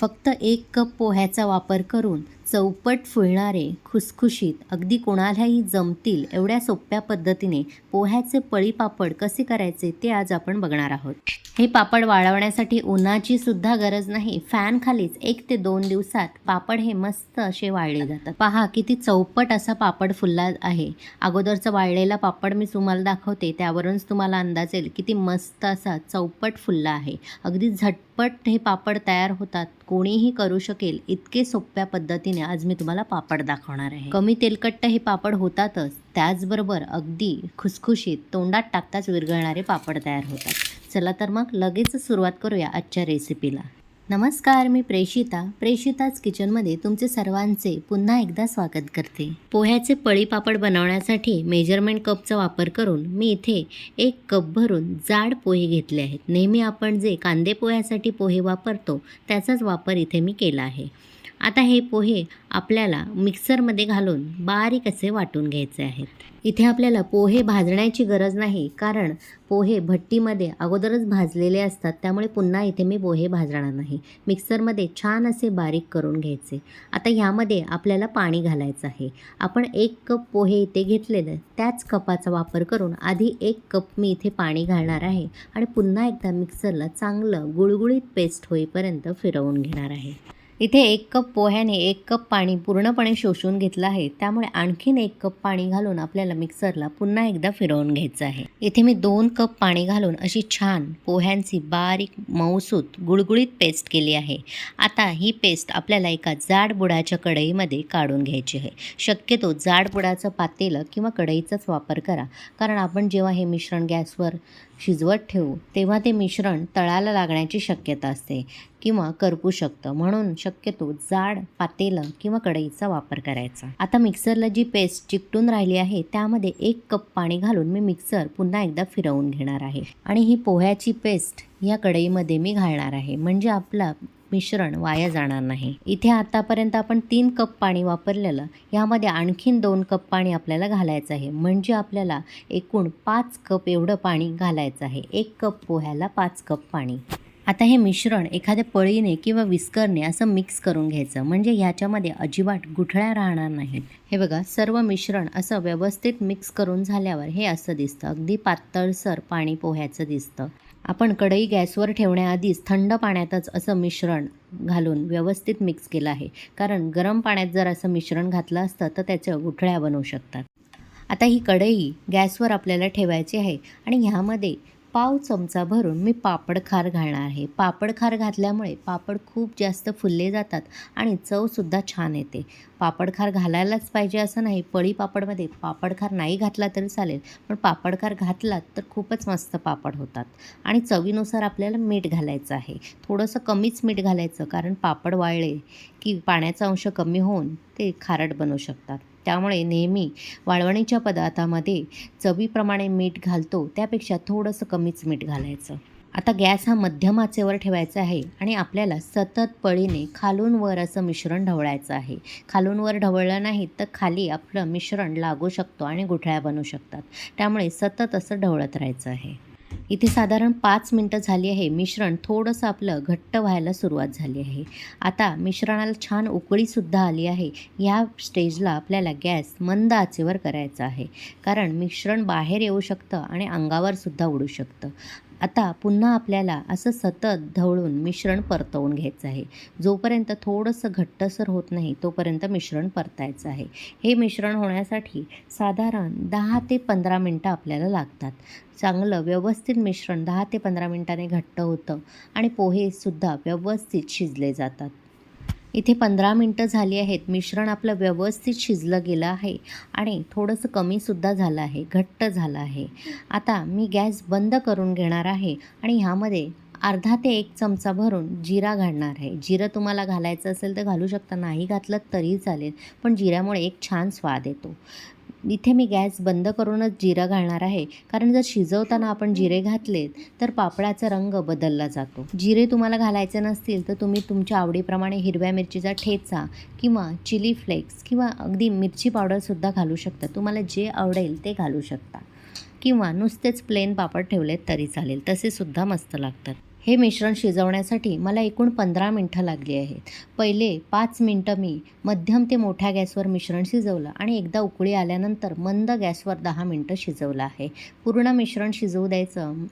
फक्त एक कप पोह्याचा वापर करून चौपट फुलणारे खुसखुशीत अगदी कोणालाही जमतील एवढ्या सोप्या पद्धतीने पोह्याचे पळी पापड कसे करायचे ते आज आपण बघणार आहोत. हे पापड वाळवण्यासाठी उन्हाची सुद्धा गरज नाही फॅन खालीच एक ते दोन दिवसात पापड हे मस्त असे वाळले जातात. पहा किती चौपट असा पापड फुलला आहे. अगोदरचा वाळलेला पापड मी तुम्हाला दाखवते त्यावरूनच तुम्हाला अंदाज येईल किती मस्त असा चौपट फुलला आहे. अगदी झट झटपट हे पापड तयार होतात. कोणीही करू शकेल इतके सोप्या पद्धतीने आज मी तुम्हाला पापड दाखवणार आहे. कमी तेलकट्ट हे पापड होतातच. त्याचबरोबर अगदी खुसखुशीत तोंडात टाकताच विरघळणारे पापड तयार होतात. चला तर मग लगेच सुरुवात करूया आजच्या रेसिपीला नमस्कार मी प्रेषिता प्रेषिताच किचनमध्ये तुमचे सर्वांचे पुन्हा एकदा स्वागत करते. पोह्याचे पळी पापड बनवण्यासाठी मेजरमेंट कपचा वापर करून मी इथे एक कप भरून जाड पोहे घेतले आहेत. नेहमी आपण जे कांदे पोह्यासाठी पोहे वापरतो त्याचाच वापर इथे मी केला आहे. आता हे पोहे आपल्याला मिक्सरमध्ये घालून बारीक असे वाटून घ्यायचे आहेत. इथे आपल्याला पोहे भाजण्याची गरज नाही कारण पोहे भट्टीमध्ये अगोदरच भाजलेले असतात त्यामुळे पुन्हा इथे मी पोहे भाजणार नाही. मिक्सरमध्ये छान असे बारीक करून घ्यायचे. आता ह्यामध्ये आपल्याला पाणी घालायचं आहे. आपण एक कप पोहे इथे घेतलेले त्याच कपाचा वापर करून आधी एक कप मी इथे पाणी घालणार आहे आणि पुन्हा एकदा मिक्सरला चांगलं गुळगुळीत पेस्ट होईपर्यंत फिरवून घेणार आहे. इथे एक कप पोह्याने एक कप पाणी पूर्णपणे शोषून घेतलं आहे. त्यामुळे आणखीन एक कप पाणी घालून आपल्याला मिक्सरला पुन्हा एकदा फिरवून घ्यायचं आहे. इथे मी दोन कप पाणी घालून अशी छान पोह्यांची बारीक मऊसूत गुळगुळीत पेस्ट केली आहे. आता ही पेस्ट आपल्याला एका जाड बुडाच्या कढईमध्ये काढून घ्यायची आहे. शक्यतो जाड बुडाचं पातेलं किंवा कढईचाच वापर करा. कारण आपण जेव्हा हे मिश्रण गॅसवर शिजवत ठेवू तेव्हा ते मिश्रण तळाला लागण्याची शक्यता असते किंवा करपू शकतं. म्हणून शक्यतो जाड पातेलं किंवा कढईचा वापर करायचा. आता मिक्सरला जी पेस्ट चिकटून राहिली आहे त्यामध्ये एक कप पाणी घालून मी मिक्सर पुन्हा एकदा फिरवून घेणार आहे. आणि ही पोह्याची पेस्ट या कढईमध्ये मी घालणार आहे. म्हणजे आपला मिश्रण वाया जाणार नाही. इथे आतापर्यंत आपण तीन कप पाणी वापरलेलं यामध्ये आणखीन दोन कप पाणी आपल्याला घालायचं आहे. म्हणजे आपल्याला एकूण पाच कप एवढं पाणी घालायचं आहे. एक कप पोह्याला पाच कप पाणी. आता हे मिश्रण एखाद्या पळीने किंवा विस्करने असं मिक्स करून घ्यायचं. म्हणजे ह्याच्यामध्ये अजिबात गुठळ्या राहणार नाहीत. हे बघा सर्व मिश्रण असं व्यवस्थित मिक्स करून झाल्यावर हे असं दिसतं. अगदी पातळसर पाणी पोह्याचं दिसतं. आपण कढई गॅसवर ठेवण्याआधीच थंड पाण्यातच असं मिश्रण घालून व्यवस्थित मिक्स केलं आहे. कारण गरम पाण्यात जर असं मिश्रण घातलं असतं तर त्याच्या गुठळ्या बनवू शकतात. आता ही कढई गॅसवर आपल्याला ठेवायची आहे आणि ह्यामध्ये पाव चमचा भरून मी पापड खार घालणार आहे. पापड खार घातल्यामुळे पापड खूप जास्त फुलले जातात आणि चवसुद्धा छान येते. पापड खार घालायलाच पाहिजे असं नाही. पळी पापडमध्ये पापड खार नाही घातला तरी चालेल पण पापड खार घातलात तर खूपच मस्त पापड होतात. आणि चवीनुसार आपल्याला मीठ घालायचं आहे. थोडंसं कमीच मीठ घालायचं कारण पापड वाळले की पाण्याचा अंश कमी होऊन ते खारट बनवू शकतात. त्यामुळे नेहमी वाळवणीच्या पदार्थामध्ये चवीप्रमाणे मीठ घालतो त्यापेक्षा थोडंसं कमीच मीठ घालायचं. आता गॅस हा मध्यम आचेवर ठेवायचा आहे आणि आपल्याला सतत पळीने खालून वर असं मिश्रण ढवळायचं आहे. खालून वर ढवळलं नाही तर खाली आपलं मिश्रण लागू शकतो आणि गुठळ्या बनू शकतात. त्यामुळे सतत असं ढवळत राहायचं आहे. इथे साधारण पाच मिनटं झाली आहे. मिश्रण थोडंसं आपलं घट्ट व्हायला सुरुवात झाली आहे. आता मिश्रणाला छान उकळीसुद्धा आली आहे. या स्टेजला आपल्याला गॅस मंद आचेवर करायचा आहे. कारण मिश्रण बाहेर येऊ शकतं आणि अंगावरसुद्धा उडू शकतं. आता पुन्हा आपल्याला असं सतत ढवळून मिश्रण परतवून घ्यायचं आहे. जोपर्यंत थोडंसं घट्टसर होत नाही तोपर्यंत मिश्रण परतायचं आहे. हे मिश्रण होण्यासाठी साधारण दहा ते पंधरा मिनटं आपल्याला लागतात. चांगलं व्यवस्थित मिश्रण दहा ते पंधरा मिनटाने घट्ट होतं आणि पोहेसुद्धा व्यवस्थित शिजले जातात. इथे पंधरा मिनटं झाली आहेत. मिश्रण आपलं व्यवस्थित शिजलं गेलं आहे आणि थोडंसं कमीसुद्धा झालं आहे. घट्ट झालं आहे. आता मी गॅस बंद करून घेणार आहे आणि ह्यामध्ये अर्धा ते एक चमचा भरून जिरा घालणार आहे. जिरं तुम्हाला घालायचं असेल तर घालू शकता. नाही घातलं तरी चालेल पण जिऱ्यामुळे एक छान स्वाद येतो. इथे मी गॅस बंद करूनच जिरं घालणार आहे. कारण जर शिजवताना आपण जिरे घातलेत तर पापडाचा रंग बदलला जातो. जिरे तुम्हाला घालायचे नसतील तर तुम्ही तुमच्या आवडीप्रमाणे हिरव्या मिरचीचा ठेचा किंवा चिली फ्लेक्स किंवा अगदी मिरची पावडरसुद्धा घालू शकता. तुम्हाला जे आवडेल ते घालू शकता. किंवा नुसतेच प्लेन पापड ठेवलेत तरी चालेल. तसेसुद्धा मस्त लागतात. हे मिश्रण शिजवण्यासाठी मला एकूण पंधरा मिनटं लागली आहेत. पहिले पाच मिनटं मी मध्यम ते मोठ्या गॅसवर मिश्रण शिजवलं आणि एकदा उकळी आल्यानंतर मंद गॅसवर दहा मिनटं शिजवलं आहे. पूर्ण मिश्रण शिजवू द्यायचं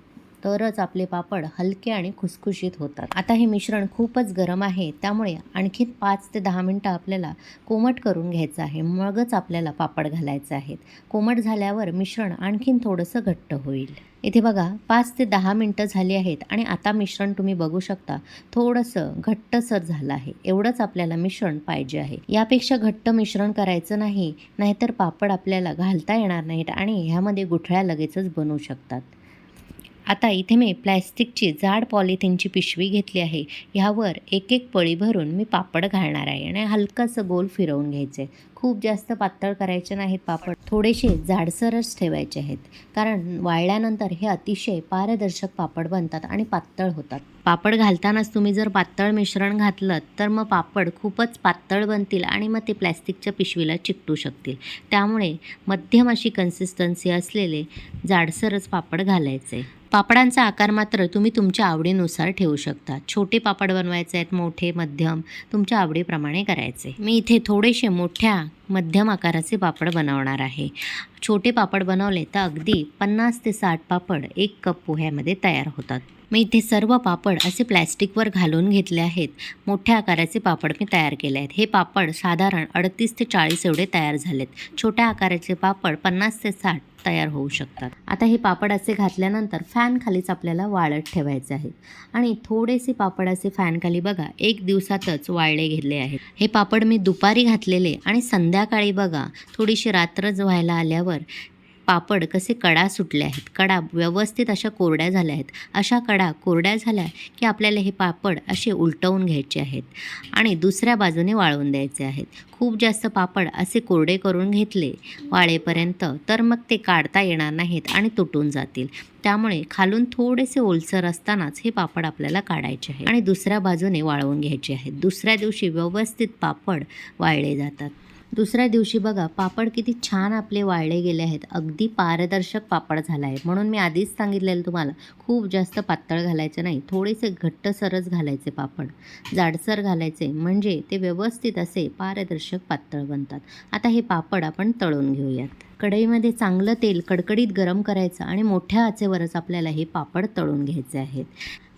तरच आपले पापड हलके आणि खुसखुशीत होतात. आता हे मिश्रण खूपच गरम आहे त्यामुळे आणखीन पाच ते दहा मिनटं आपल्याला कोमट करून घ्यायचं आहे. मगच आपल्याला पापड घालायचं आहेत. कोमट झाल्यावर मिश्रण आणखीन थोडंसं घट्ट होईल. इथे बघा पाच ते दहा मिनटं झाली आहेत आणि आता मिश्रण तुम्ही बघू शकता. थोडंसं घट्टसर झालं आहे. एवढंच आपल्याला मिश्रण पाहिजे आहे. यापेक्षा घट्ट मिश्रण करायचं नाही नाहीतर पापड आपल्याला घालता येणार नाहीत आणि ह्यामध्ये गुठळ्या लगेचच बनवू शकतात. आता इथे मी प्लॅस्टिकची जाड पॉलिथिनची पिशवी घेतली आहे. ह्यावर एक एक पळी भरून मी पापड घालणार आहे आणि हलकंसं गोल फिरवून घ्यायचे खूप जास्त पातळ करायचे नाहीत पापड. थोडेसे जाडसरच ठेवायचे आहेत. कारण वाळल्यानंतर हे अतिशय पारदर्शक पापड बनतात आणि पातळ होतात. पापड घालतानाच तुम्ही जर पातळ मिश्रण घातलं तर मग पापड खूपच पातळ बनतील आणि मग ते प्लॅस्टिकच्या पिशवीला चिकटू शकतील. त्यामुळे मध्यम अशी कन्सिस्टन्सी असलेले जाडसरच पापड घालायचे. पापडांचा आकार मात्र तुम्ही तुमच्या आवडीनुसार ठेवू शकता. छोटे पापड बनवायचे आहेत मोठे मध्यम तुमच्या आवडीप्रमाणे करायचे. मी इथे थोडेसे मोठ्या मध्यम आकाराचे पापड बनवणार आहे. छोटे पापड बनवले तर अगदी पन्नास ते साठ पापड एक कप पोह्यामध्ये तयार होतात. मी इथे सर्व पापड असे प्लॅस्टिकवर घालून घेतले आहेत. मोठ्या आकाराचे पापड मी तयार केले आहेत. हे पापड साधारण अडतीस ते चाळीस एवढे तयार झालेत. छोट्या आकाराचे पापड पन्नास ते साठ तयार होऊ शकतात. आता हे पापड असे घातल्यानंतर फॅन खालीच आपल्याला वाळत ठेवायचे आहेत. आणि थोडेसे पापड असे फॅन खाली बघा एक दिवसातच वाळले घेतले आहेत. हे पापड मी दुपारी घातलेले आणि संध्याकाळी बघा थोडीशी रात्रच व्हायला आल्यावर पापड कसे कडा सुटले आहेत कडा व्यवस्थित अशा कोरड्या झाल्या आहेत अशा कडा कोरड्या झाल्या की आपल्याला हे पापड असे उलटवून घ्यायचे आहेत आणि दुसऱ्या बाजूने वाळवून द्यायचे आहेत. खूप जास्त पापड असे कोरडे करून घेतले वाळेपर्यंत तर मग ते काढता येणार नाहीत आणि तुटून जातील. त्यामुळे खालून थोडेसे ओलसर असतानाच हे पापड आपल्याला काढायचे आहे आणि दुसऱ्या बाजूने वाळवून घ्यायचे आहेत. दुसऱ्या दिवशी व्यवस्थित पापड वाळले जातात. दुसऱ्या दिवशी बघा पापड किती छान आपले वाळले गेले आहेत. अगदी पारदर्शक पापड झाला आहे. म्हणून मी आधीच सांगितलेलं तुम्हाला खूप जास्त पातळ घालायचे नाही. थोडेसे घट्टसरच घालायचे पापड. जाडसर घालायचे म्हणजे ते व्यवस्थित असे पारदर्शक पातळ बनतात. आता हे पापड आपण तळून घेऊयात. कढईमध्ये चांगलं तेल कडकडीत गरम करायचं आणि मोठ्या आचेवरच आपल्याला हे पापड तळून घ्यायचे आहेत.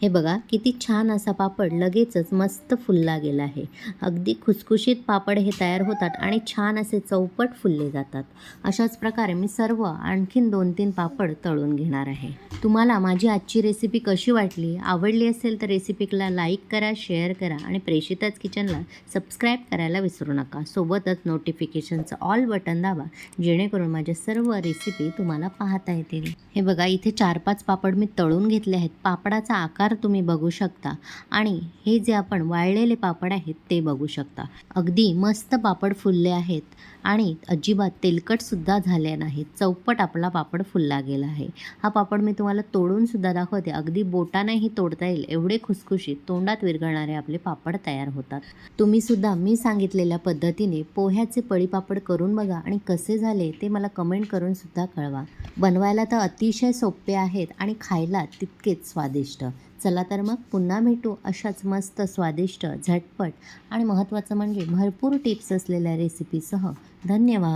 हे बघा किती छान असा पापड लगेचच मस्त फुलला गेला आहे. अगदी खुसखुशीत पापड हे तयार होतात आणि छान असे चौपट फुलले जातात. अशाच प्रकारे मी सर्व आणखीन दोन तीन पापड तळून घेणार आहे. तुम्हाला माझी आजची रेसिपी कशी वाटली आवडली असेल तर रेसिपीला लाईक करा शेअर करा आणि प्रेषितच किचनला सबस्क्राईब करायला विसरू नका. सोबतच नोटिफिकेशनचं ऑल बटन दाबा जेणेकरून माझ्या सर्व रेसिपी तुम्हाला पाहता येतील. हे बघा इथे चार पाच पापड मी तळून घेतले आहेत. पापडाचा आकार तुम्ही बघू शकता. आणि हे जे आपण वाळलेले पापड आहेत ते बघू शकता. अगदी मस्त पापड फुलले आहेत. आणि अजिबात तेलकटसुद्धा झाले नाहीत. चौपट आपला पापड फुलला गेला आहे. हा पापड मी तुम्हाला तोडूनसुद्धा दाखवते. अगदी बोटानेही तोडता येईल. एवढे खुसखुशीत तोंडात विरघळणारे आपले पापड तयार होतात. तुम्हीसुद्धा मी सांगितलेल्या पद्धतीने पोह्याचे पळीपापड करून बघा आणि कसे झाले ते मला कमेंट करून सुद्धा कळवा. बनवायला तर अतिशय सोपे आहेत आणि खायला तितकेच स्वादिष्ट. चला तर मग पुन्हा भेटू अशाच मस्त स्वादिष्ट झटपट आणि महत्त्वाचं म्हणजे भरपूर टिप्स असलेल्या रेसिपीसह धन्यवाद.